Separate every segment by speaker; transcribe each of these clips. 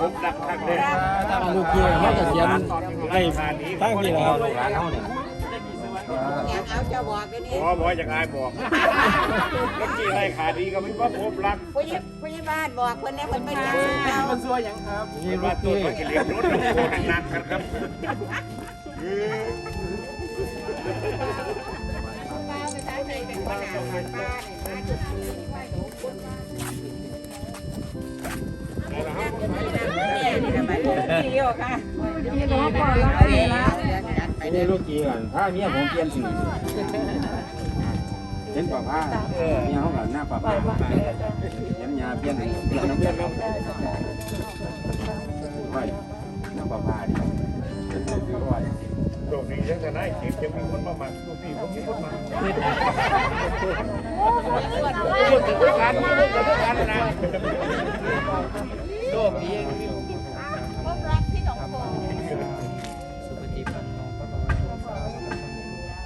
Speaker 1: ผมดักทักเลย
Speaker 2: ถ้ามาลูกพี่เขาจะเขียน
Speaker 1: ไล่ผ่านนี้
Speaker 2: ตั้งพี่แล้วร้านเขาเนี่ย
Speaker 3: อยากเอาจ้าบอกกันนี่
Speaker 1: พอบอกอย่างไรบอกเมื่อกี้ไล่ขาดีก็ไม่ว่าพบรัก
Speaker 3: ผู้ยิบผู้ยิบบ้านบอกคนนี้คนไม่อยากซื้อา
Speaker 2: มันซัวยังครับนี่ลู
Speaker 1: ว่าตัว
Speaker 2: พี่
Speaker 1: มันจะเรียนรถหนักกันครับ
Speaker 3: ป้า ไปทางไหนเป็นคนหนาบ้านป้าเนี่ได้ลู
Speaker 2: กพี่ก่อนถ้าเมียผมเปลี่ยนสีเห็นป่าผ้าเมียเขากับหน้าป่าผ้าเห็นยาเปลี่ยนเปลี่ยนน้ำเปลี่ยนไว้หน้าป่าผ้าดิ
Speaker 1: โชคดียังจะได้คลิปยังมีคนมาหมักตัวพี่ผมมีคนมาพูดถึงการพูดถึงการนะ โชคดี
Speaker 3: พบรักที่หนองโพ
Speaker 4: สุปฏิปันโนพระบรมสาวกสังโฆ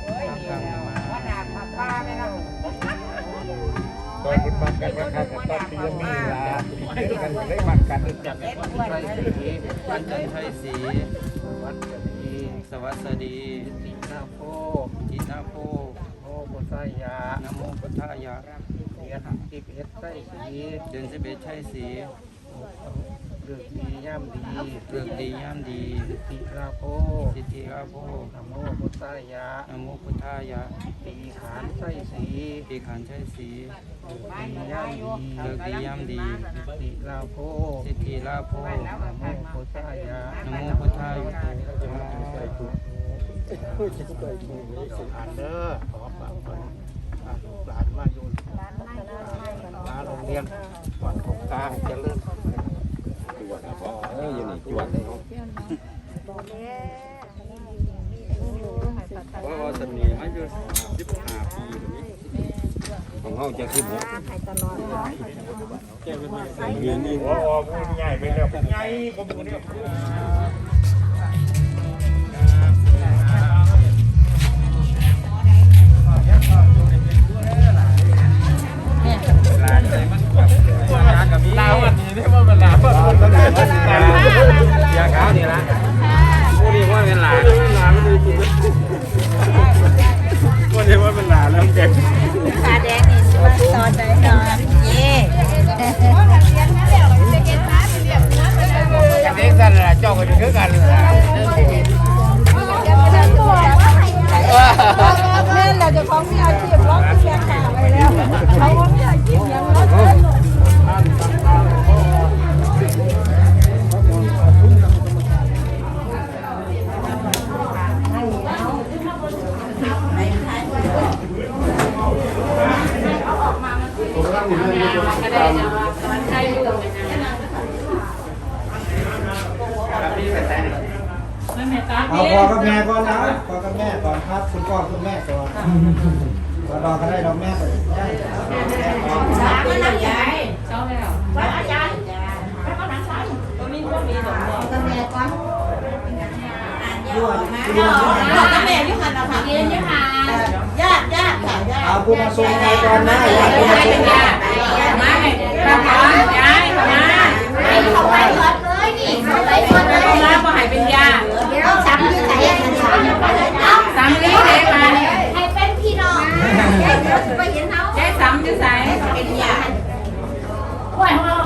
Speaker 3: เฮ้ยนี่แล้วว่าหนาป้าไหมล่ะ
Speaker 1: ตอนคุณมากันราคาตอนที่ยังมีลากันได้มากันจับ
Speaker 3: เอ็ดอ้วนเลย
Speaker 4: วัดจันทยศรี
Speaker 2: วัดจะดี
Speaker 4: สวัสดี
Speaker 2: ตีนาโพ
Speaker 4: ทินาโพ
Speaker 2: โอปุสายา
Speaker 4: นโมพุทธายะ
Speaker 2: เรียนที่เพชรใต้สี
Speaker 4: เดือนสิบเอ็ดชัยศรี
Speaker 2: เลือกดีย่ำดี
Speaker 4: เลือกดีย่ามดี
Speaker 2: ติลาโพ
Speaker 4: ทิติราโพ
Speaker 2: นโมพุทธายะ
Speaker 4: นโมพุทธายะ
Speaker 2: ตีขานไส้สี
Speaker 4: ปีขันชัยศรี
Speaker 2: ดีย่ำดี
Speaker 4: เลือกดีย่ามดี
Speaker 2: ติลาโพ
Speaker 4: ทิติราโพ
Speaker 2: นโมพุทธายะ
Speaker 4: นโมพุทธายะ
Speaker 2: ใส่ถุงจะใส่ถุงอ่านเด้อขอฝากคนอ่านลูกหลานมาอยู่ร้านโรงเรียนวัดของกลางเจริญจวดนะพ่อเอ้ยอยู่นี่ จวดเลยเนาะ
Speaker 4: เพราะว่าสมีมาอยู่สิบห้าปีแบบนี้
Speaker 2: ของเฮาจะคือหกเรียนนี่
Speaker 1: หัวออพูดใหญ่ไปแล้วใหญ่ผมคนนี้
Speaker 2: ลาวอันนี้นี่ว่าเป็นลาวคนละลายาขาวนี่ละผู้นี้ว่าเป็นหลานหลานมันดีวันนี้ว่าเป็นหลานแล้วเก่ง
Speaker 3: ตาแดงนี่ว่าตอนใดตอนเย่
Speaker 2: เด็กสั่นละเจ้าก็คือกันละ
Speaker 3: แม่เราจะของมีอาชีพร้องเพลงข่าวไปแล้วเขาว่าพี่อาชีพอย่างร้
Speaker 5: อง
Speaker 3: เอา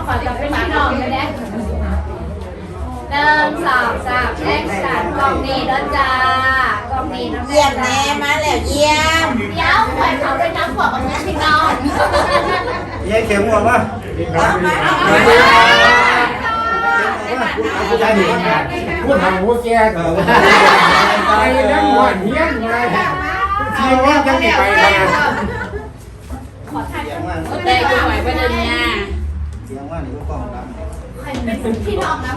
Speaker 6: ของเราขอจะเป็นพี่น้องเลยนะหนึ่งสองสามแอคชั่นกล้องนี้นะจ้ากล้องนี้นะ
Speaker 3: เยี่ยมแน่มาแล้วเยี่ยม
Speaker 6: เดี๋ยวขวัญเขาไปน้ำหัวกับแม่พี่น้อง
Speaker 5: ยายเข็มหัวป่ะ
Speaker 3: เอามาเอา
Speaker 5: เอา
Speaker 3: มา
Speaker 5: ผู้ชายหนีนะ
Speaker 2: พูดทางหัวแก่ก็ไปนั่งหัวเฮี้ยนไงเชื่อว่าจะมีไปนะ
Speaker 5: เสียงว่า
Speaker 3: ได้ดูไหวปะเนี่ย
Speaker 5: เสียงว่านี่ก็กล้องดัง
Speaker 6: เป็นพี่น้องนะ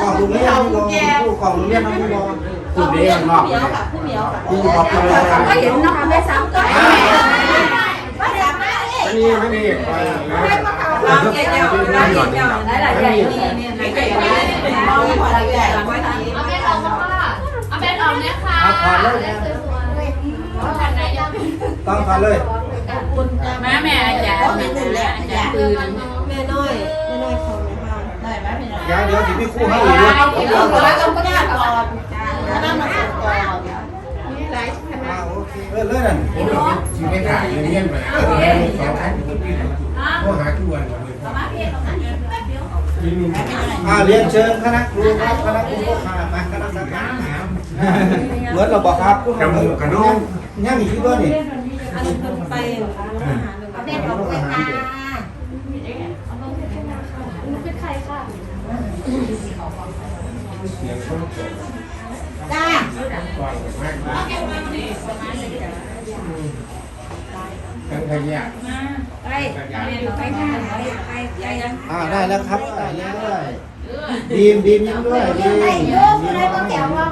Speaker 5: กล้องลุงเลี้ยงลุงผู้กล้องลุงเลี้ยงน้องลุง
Speaker 2: คุณเลี้ยงนอก
Speaker 3: ผู้เหมียวค่ะ
Speaker 5: ผู้ขอบคุณเลยครับ
Speaker 3: ก็เห็นน้องไม่ซ้ำก็เห็นมาเดี๋ยวมาเอ๊ะ
Speaker 2: อันนี้ไม่ดีไปนะ
Speaker 3: ลองเกี่ยวลองเกี่ยวหลายหลายใหญ่นี่นี่ไหนใหญ่ใหญ่ลองขอใหญ่ไว้ที
Speaker 6: เอาแม่ออกมาค่ะเอาแม่ออกเนี่ยค่ะ
Speaker 5: เอาถอดเลย
Speaker 6: เอาแผ่นไหนยัง
Speaker 5: ต้องถอดเลย
Speaker 3: แม่แม่อาจารย์แม่แม่อาจารย์ปืนแม่น้อยแม่น้อยเขาไหมคะ
Speaker 5: เดี๋ยวเดี๋ยวสิพี่คู่ให้
Speaker 6: เอา
Speaker 5: อีก
Speaker 6: เอาเอาเอาก็ได้ก่อน
Speaker 5: อ่าโอเคเออเลื่อน
Speaker 7: ชีวิตถ่ายเงี้ยมาก็หาทุกวันเลย
Speaker 5: อ่าเรียนเชิญคณะครูครับคณะครูก็พามาคณะสังฆาเหมือนเราบอกครับ
Speaker 7: กระมูกระดูก
Speaker 5: ย่างอีกที่ด้วยนี่
Speaker 6: แม่บอกไว้ค่ะ
Speaker 7: ทั้งขยะ
Speaker 5: อ่าได้แล้วครับอ่ายิ้มด้วยดีมดีมยิ้มด้วยดีม
Speaker 6: ไอ้
Speaker 5: ดี
Speaker 6: โยกอะไรก็แก้วว่า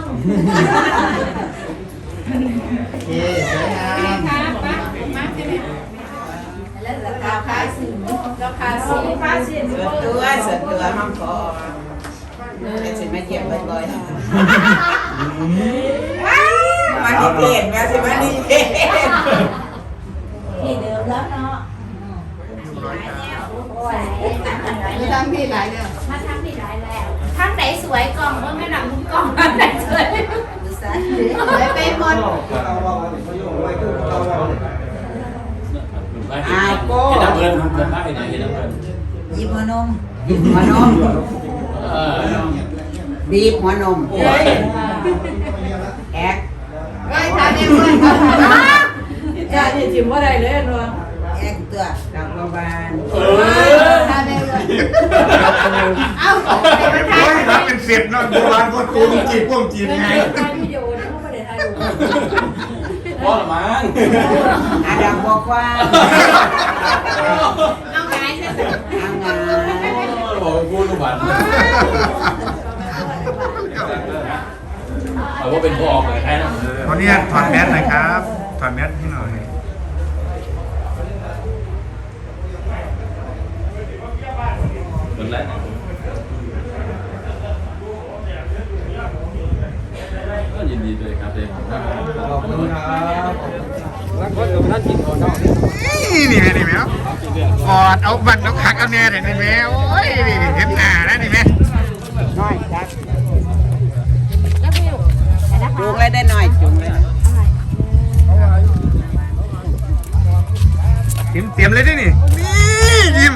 Speaker 5: โอเคสวยงาม
Speaker 8: ราคาสิราคาสิราคาสิ
Speaker 3: เสือตัวเสือตัวมังกรเป็นสิมาเก็บเงินบ่อยมาที่เกตมาสิมาที่เกต
Speaker 6: ที่เดิมแล้วเนาะไม่ทำพี่หลายแล้วมาทำพี่หลายแล้วทางไหนสวยกล่องเมื่อไม่หนังมุมกล่องทางไหนสวยสวยไปหมด
Speaker 5: ก้เห็
Speaker 9: นน้ำเงินเงินมากเลยนะเห็นน้ำเงิน
Speaker 3: ยิบหัวนมหัวนม
Speaker 9: เออ
Speaker 3: บีบหัวนมแอก
Speaker 6: ไม่ทานเองเลยค่ะ
Speaker 8: จ้าเนี่ยจิ้มว่าได้เลยเนาะ
Speaker 3: แอกตัวดอกบัวบาน
Speaker 9: เออ
Speaker 6: ทานเองเลยเอ้าไปมาทา
Speaker 7: โอ้
Speaker 6: น
Speaker 7: ยรับเป็นเสร็จเนาะโบราณก็ตูมจีบพวกจีบไง
Speaker 9: พ่อละมั้ง
Speaker 3: อาดอกบัวกว้าง
Speaker 6: เอาไงเนี่ย
Speaker 3: อางา
Speaker 9: บอกกูทุกวันเอาว่าเป็นพ่อเลยแค่นั้น
Speaker 7: ขออนุญาตถอดแมสหน่อยครับถอดแมสให้หน่อย
Speaker 9: เหมือนแล้วก็ยิน ดีด้วยครับเด็ก
Speaker 5: ขอบคุณครับรักค
Speaker 7: นี่นี่แม่นี่แม่กอดเอาบัตรเอาคักเอาแน่เลยนี่แม่โอ้ยนี่เห็นหน้าแล้วนี่แม่
Speaker 3: น้อยจักจุงเลยได้หน่อยจุงเลย
Speaker 7: เตรียมเตรียมเลยดินี่นี่ยิ้ม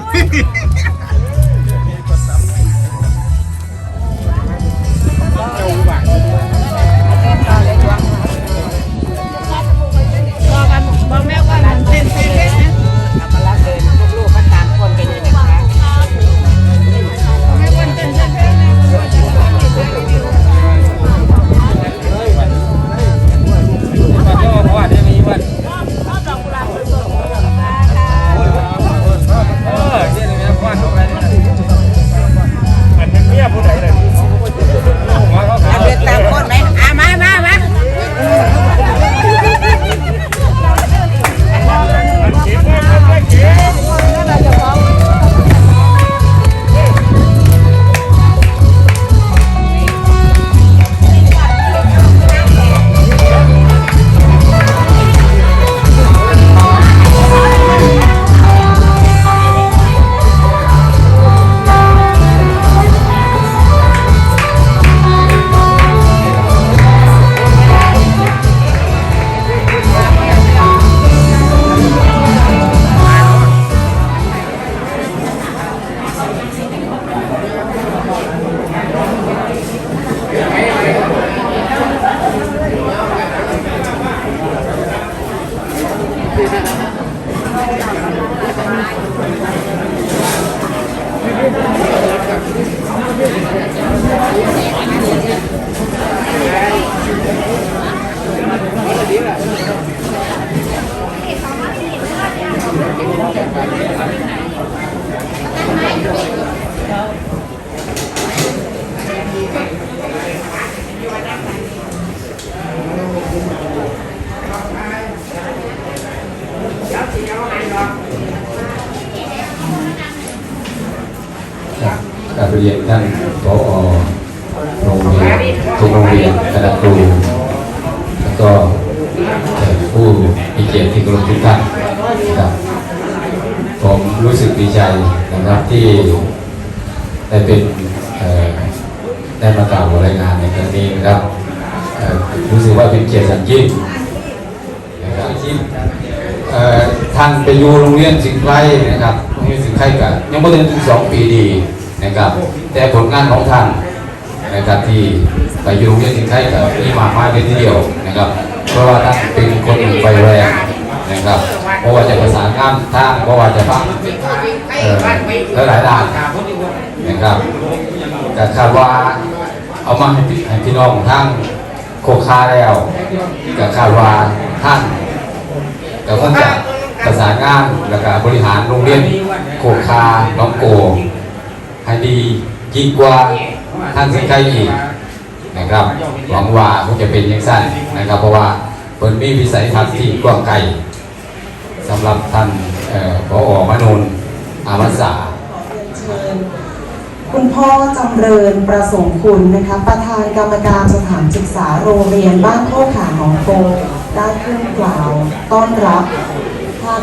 Speaker 3: ไพ
Speaker 10: รนะครับ
Speaker 11: โรงเรียนสิงห์ไพรกันยังไม่ถึงสองปีดีนะครับ แต่ผลงานของท่านนะครับที่ไปอยู่โรงเรียนสิงห์ไพรกับมีมากมายเลยทีเดียวนะครับ เพราะว่าท่านเป็นคนไฟแรงนะครับเพราะว่าจะประสานงานทางเพราะว่าจะฟังหลายด้านนะครับแต่คาดว่าเอามาให้พี่น้องทั้งโคคาแล้วก็คาดว่าท่านแต่คงจะ ประสานงานแล้วก็บริหารโรงเรียนโคคาน้องโก ให้ดียิ่งกว่าท่านสิงไคอีกนะครับหวังว่าคงจะเป็นอย่างสั้นนะครับ เพราะว่าเปิดมีวิสัยทัศน์ที่กว้างไกลสำหรับท่านเอ่อมนุนอามัสสา
Speaker 12: คุณพ่อจำเริญประสงค์คุณนะคะประธานกรรมการสถานศึกษาโรงเรียนบ้านโคกขาหนองโกได้ขึ้นกล่าวต้อนรับ ท่าน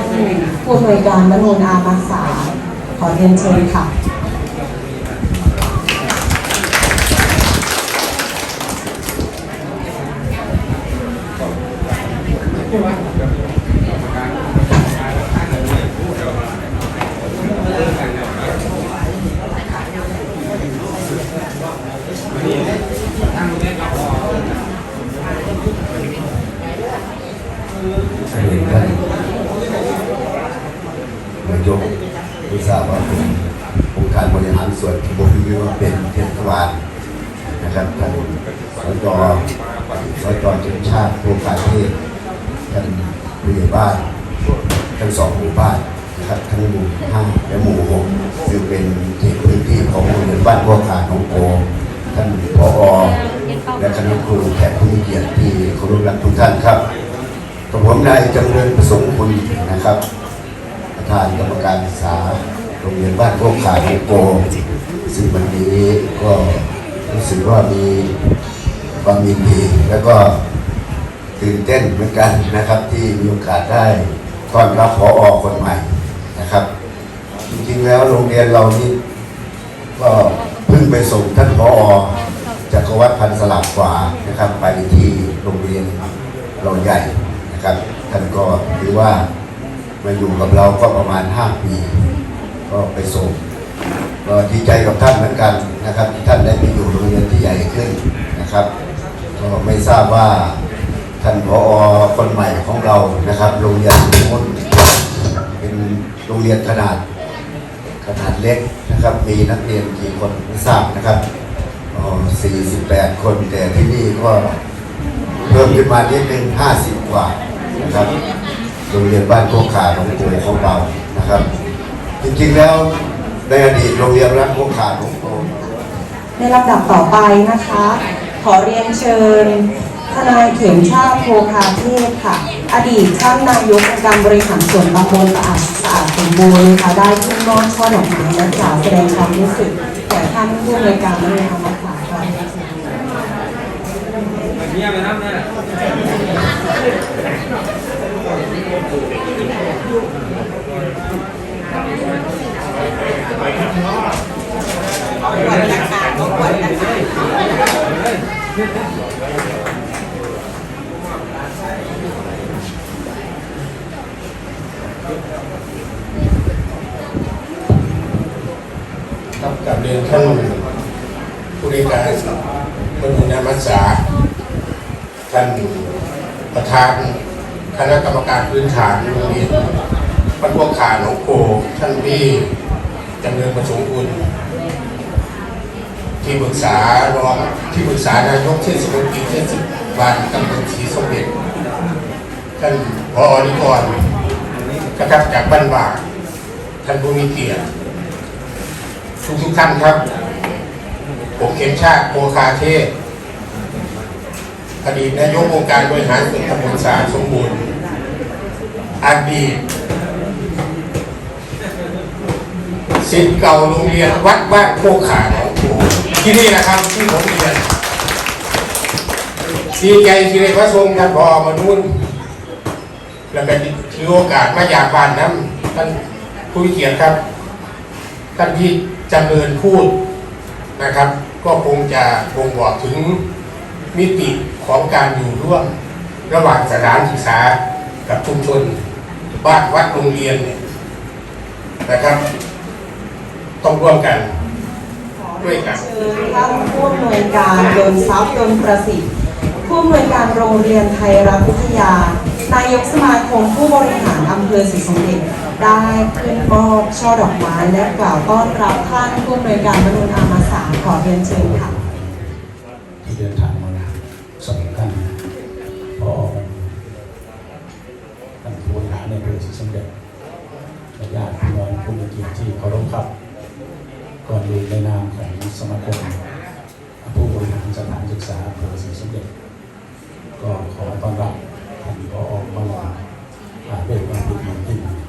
Speaker 12: ผู้อำนวยการมนูนอามาสาขอเรียนเชิญค่ะ
Speaker 13: ท่านท่านนายกรู้ทราบว่าเป็นองค์การบริหารส่วนตำบลวิวเป็นเทศบาลนะครับท่านสจสจจุนชาติโภคาเทพท่านผู้ใหญ่บ้านทั้งสองหมู่บ้า นนะครับทั้งหมู่ห้าและหมู่หกซึ่งเป็นเขตพื้นที่ของโรงเรียนบ้านพวกขาหนองโกท่านผอและคณะครูแขกผู้มีเกียรติที่เคารพรักทุกท่านครับกับผมนายจำเริญประสงค์คุณนะครับ ประธานกรรมการศึกษาโรงเรียนบ้านโคกขาโงโกซึ่งวันนี้ก็รู้สึกว่ามีความยินดีแล้วก็ตื่นเต้นเหมือนกันนะครับที่มีโอกาสได้ต้อนรับพออคนใหม่ นะครับ จริงๆแล้วโรงเรียนเรานี่ก็เพิ่งไปส่งท่านพอจักรวัฒน์พันสลับขวานะครับ ไปที่โรงเรียนเราใหญ่นะครับท่านก็ถือว่ามาอยู่กับเราก็ประมาณ 5 ปี ก็ไปส่งก็ดีใจกับท่านเหมือนกันนะครับที่ท่านได้ไปอยู่โรงเรียนที่ใหญ่ขึ้นนะครับก็ไม่ทราบว่าท่านผอคนใหม่ของเรานะครับ โรงเรียนมุนเป็น โรงเรียนขนาดขนาดเล็กนะครับ มีนักเรียนกี่คนไม่ทราบนะครับอ๋อ48 คนแต่ที่นี่ก็เพิ่มขึ้นมานิดนึง50 กว่านะครับโรงเรียนบ้านโคกขาหลวงปู่ของเรานะครับ จริงๆแล้วในอดีตโรงเรียนบ้านโคกขาหลวงปู่
Speaker 12: ในลำดับต่อไปนะคะ ขอเรียนเชิญทนายเข็มชาติโพคาเทพค่ะ อดีตท่านนายกองค์การบริหารส่วนตำบลสะอาดสะอาด มบูรณ์นะคะได้ขึ้นมอบช่อดอกไม้และกล่าวแสดงความรู้สึกแก่ท่านผู้อำนวยการมนุนอามาสาค่ะ
Speaker 3: เนี่ยไปทำเนี่ย
Speaker 2: ค รับกับเรียนท่านผู้ริการมนุนามัสสาท่านประธานคณะกรรมการพื้นฐานโรงเรียนบ้านพวกขาหนองโกท่านพี่จำเริญประสงค์คุณที่ปรึกษารองที่ปรึกษานายกเทศมนตรีเทศบาลตำบลศรีสมเด็จท่านพอนิกรนะครับจากบ้านบากท่านผู้มีเกียรติ ทุกทุกท่านครับ ผมเข็มชาติโพคาเทพอดีตนายกองค์การบริหารส่วนตำบลสาสมบูรณ์อดีตศิษย์เก่าโรงเรียนวัดบ้านโคกขาหนองโพที่นี่นะครับที่ผมเรียนดีใจที่ได้พระทรงท่านพอมานุ่นแล้วก็ถือโอกาสมาอยากบานน้ำท่านผู้เกียรติครับท่านที่ จำเริญพูดนะครับ ก็คงจะบ่งบอกถึงมิติของการอยู่ร่วมระหว่างสถานศึกษากับชุมชนบ้านวัดโรงเรียนเนี่ยนะครับต้องร่วมกันด้วยกัน
Speaker 12: เชิญท่านผู้อำนวยการยนทรัพย์ยนประสิทธิ์ผู้อำนวยการโรงเรียนไทยรัฐวิทยา นายกสมาคมผู้บริหารอำเภอศรีสมเด็จ ได้ขึ้นมอบช่อดอกไม้และกล่าวต้อนรับท่านผู้อำนวยการมนุษย์อามาสาขอเรียนเชิญค่ะ
Speaker 14: ที่เดินทางมาสองท่านพอท่านผู้บริหารในอำเภอศรีสมเด็จและญาติพี่น้องผู้มีเกียรติที่เคารพครับก่อนอื่นในนามของสมาคมผู้บริหารสถานศึกษาอำเภอศรีสมเด็จ ก็ขอต้อนรับท่านผอมาลออาด้วยความเป็นอย่างยิ่งครับ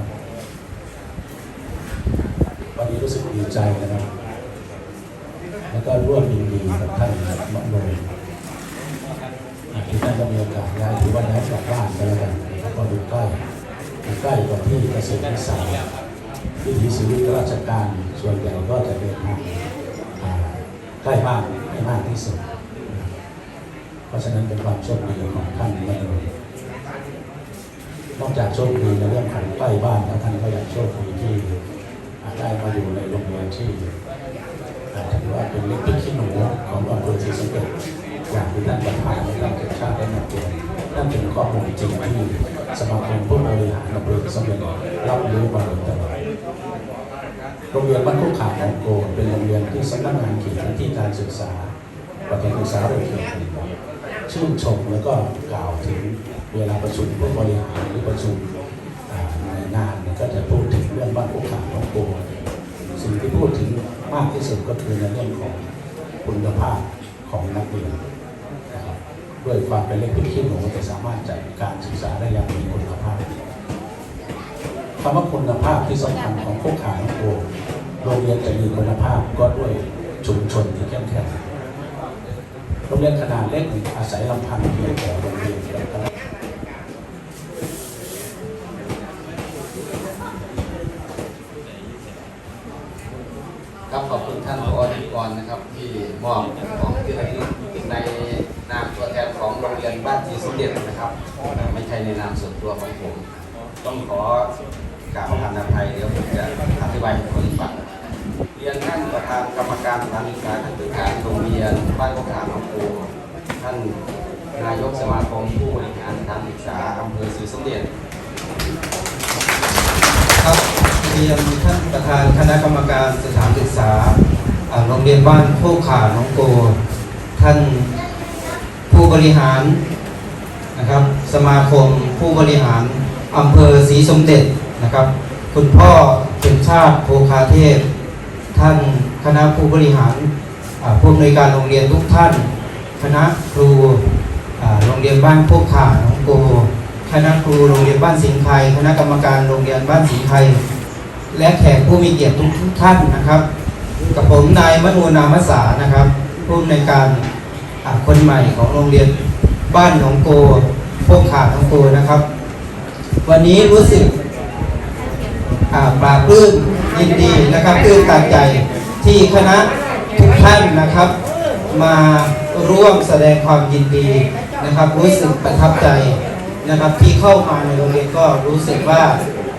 Speaker 14: วันนี้รู้สึกดีใจนะครับ แล้วก็ร่วมยินดีกับท่านมโนที่ท่านก็มีโอกาสย้ายถือว่าย้ายกลับบ้านไปแล้วกันแล้วก็อยู่ใกล้ใกล้กับที่เกษตรวิสัยวิถีชีวิตราชการส่วนใหญ่ก็จะเดินทางใกล้บ้านให้มากที่สุด เพราะฉะนั้นเป็นความโชคดีของท่านมโนนอกจากโชคดีในเรื่องของใกล้บ้านแล้วท่านก็ยังโชคดีที่ ได้มาอยู่ในโรงเรียนที่ถือว่าเป็นเล็กพริกขี้หนูของอำเภอศรีสะเกษอย่างที่ท่านประธานในการเกิดชาติได้มาเตือนนั่นเป็นข้อมูลจริงที่สมาคมผู้บริหารอำเภอศรีสะเกษรับรู้มาโดยตลอดโรงเรียนบ้านคุกขาของโกเป็นโรงเรียนที่สำนักงานเขตและที่การศึกษาประถมศึกษาโดยเขตชื่นชมแล้วก็กล่าวถึงเวลาประชุมผู้บริหารหรือประชุมในงานก็จะพูด ถึงเรื่องบ้านคุกขาของโกสิ่งที่พูดถึงมากที่สุดก็คือในเรื่องของคุณภาพของนักเรียนนะครับด้วยความเป็นเล็กพิขี้หนูจะสามารถจัดการศึกษาได้อย่างมีคุณภาพคำว่าคุณภาพที่สำคัญของพวกขาของโกโรงเรียนจะมีคุณภาพก็ด้วยชุมชนที่เข้มแข็งโรงเรียนขนาดเล็กอาศัยลำพังเพียงแต่โรงเรียน
Speaker 15: มอบของที่ระลึกในนามตัวแทนของโรงเรียนบ้านที่สมเด็จนะครับ ไม่ใช่ในนามส่วนตัวของผม ต้องขอกราบประทานอภัยเดี๋ยวผมจะอธิบายให้คนฟังเรียนท่านประธานกรรมการสถานศึกษาท่านผู้การโรงเรียนบ้านกุขามอำเภอท่านนายกสมาคมผู้บริหารสถานศึกษาอำเภอศรีสมเด็จ
Speaker 4: ครับเรียนท่านประธานคณะกรรมการสถานศึกษา โรงเรียนบ้านโคกขาน้องโก ท่านผู้บริหารนะครับ สมาคมผู้บริหารอำเภอศรีสมเด็จนะครับ คุณพ่อเข็มชาติโพคาเทพ ท่านคณะผู้บริหารผู้อำนวยการโรงเรียนทุกท่าน คณะครูโรงเรียนบ้านโคกขาน้องโก คณะครูโรงเรียนบ้านสิงห์ไทยคณะกรรมการโรงเรียนบ้านสิงห์ไทยและแขกผู้มีเกียรติทุกท่านนะครับ กับผมนายมนูนามสานะครับผู้อำนวยการอ่าคนใหม่ของโรงเรียนบ้านหนองโกพวกขาหนองโกนะครับ วันนี้รู้สึกอ่าปลาปลื้มยินดีนะครับปลื้มตาใจที่คณะทุกท่านนะครับ มาร่วมแสดงความยินดีนะครับ รู้สึกประทับใจนะครับ ที่เข้ามาในโรงเรียนก็รู้สึกว่า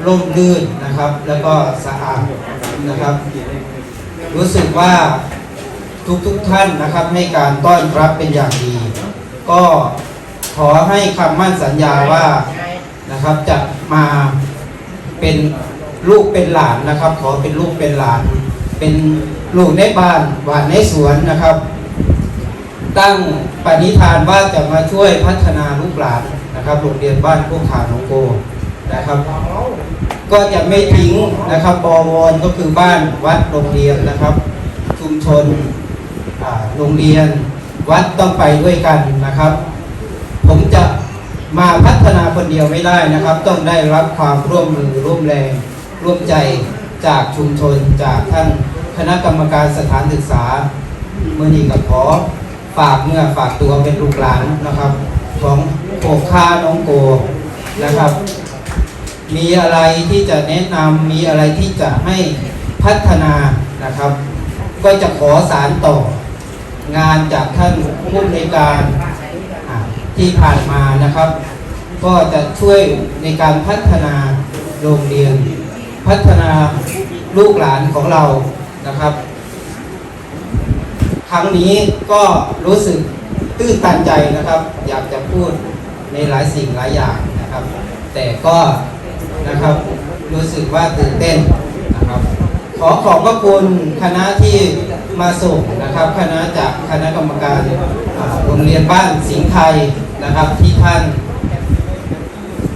Speaker 4: ร่มรื่นนะครับ แล้วก็สะอาดนะครับ รู้สึกว่าทุกทุกๆท่านนะครับให้การต้อนรับเป็นอย่างดี ก็ขอให้คำมั่นสัญญาว่านะครับจะมาเป็นลูกเป็นหลานนะครับ ขอเป็นลูกเป็นหลาน เป็นลูกในบ้านหวานในสวนนะครับ ตั้งปณิธานว่าจะมาช่วยพัฒนาลูกหลานนะครับโรงเรียนบ้านพวกขาหนองโกนะครับ ก็จะไม่ทิ้งนะครับบวรก็คือบ้านวัดโรงเรียนนะครับ ชุมชนโรงเรียน วัดต้องไปด้วยกันนะครับ ผมจะมาพัฒนาคนเดียวไม่ได้นะครับ ต้องได้รับความร่วมมือร่วมแรง ร่วมใจจากชุมชนจากท่านคณะกรรมการสถานศึกษาเมื่อนี้ก็ขอฝากเมื่อฝากตัวเป็นลูกหลานนะครับ ของโขกคาน้องโกนะครับ มีอะไรที่จะแนะนำมีอะไรที่จะให้พัฒนานะครับ ก็จะขอสารต่องานจากท่านผู้ในการที่ผ่านมานะครับ ก็จะช่วยในการพัฒนาโรงเรียน พัฒนาลูกหลานของเรานะครับ ครั้งนี้ก็รู้สึกตื้นตันใจนะครับ อยากจะพูดในหลายสิ่งหลายอย่างนะครับ แต่ก็ นะครับ รู้สึกว่าตื่นเต้นนะครับ ขอขอบพระคุณคณะที่มาส่งนะครับ คณะจากคณะกรรมการโรงเรียนบ้านสิงห์ไทยนะครับที่ท่าน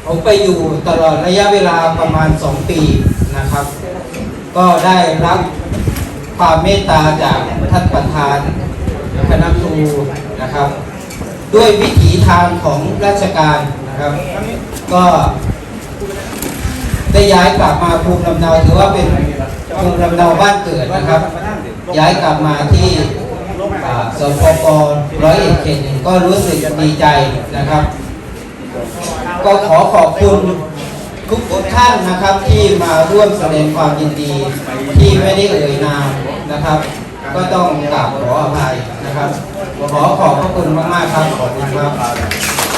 Speaker 4: ผมไปอยู่ตลอดระยะเวลาประมาณ 2 ปีนะครับ ก็ได้รับความเมตตาจากท่านประธานคณะครูนะครับ ด้วยวิถีทางของราชการนะครับ ก็ ได้ย้ายกลับมาภูมิลำเนาถือว่าเป็นภูมิลำเนาบ้านเกิดนะครับ ย้ายกลับมาที่สปปร้อยเอ็ดเขตหนึ่งก็รู้สึกดีใจนะครับ ก็ขอขอบคุณทุกท่านนะครับที่มาร่วมแสดงความยินดีที่ไม่ได้เอ่ยนามนะครับ ก็ต้องกราบขออภัยนะครับ ขอขอบพระคุณมากๆครับขอบคุณครับ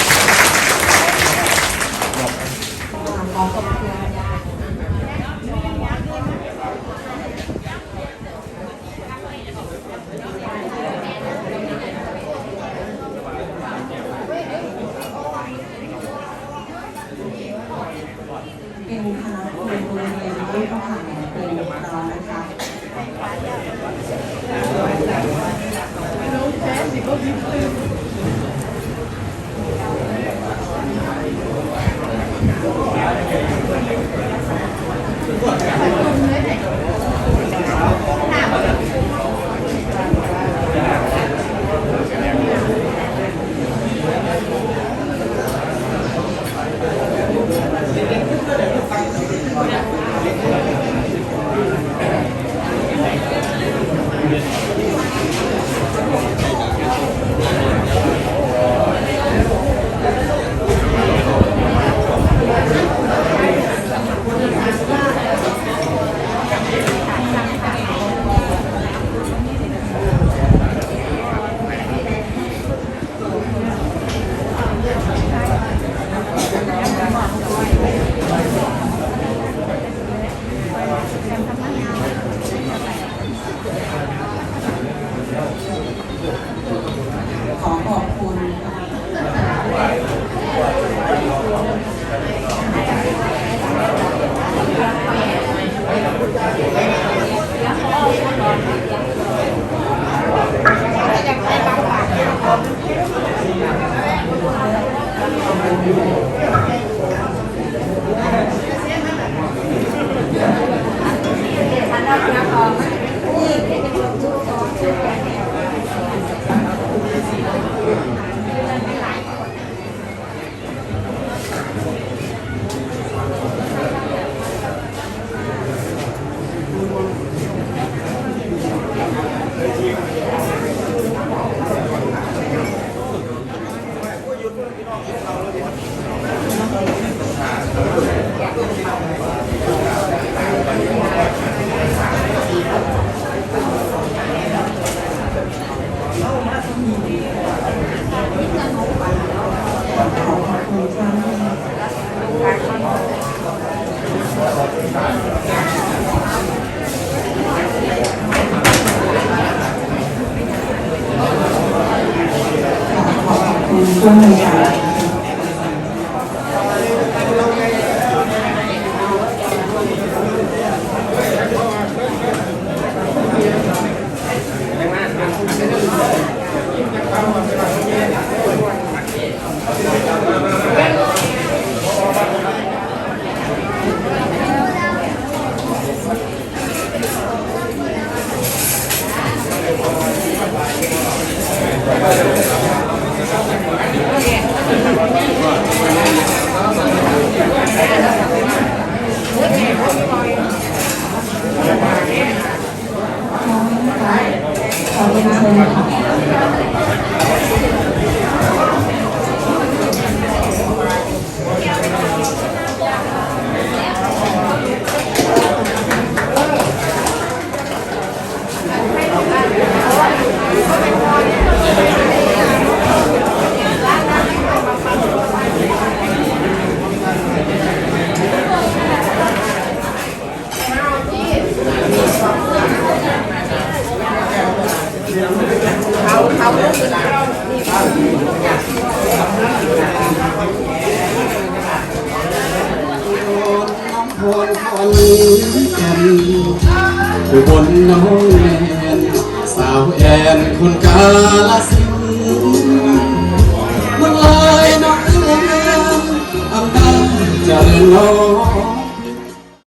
Speaker 12: เป็นคณะครูโรงเรียนบ้านพ่อขาเป็นเรานะคะขอ คุณผู้อำ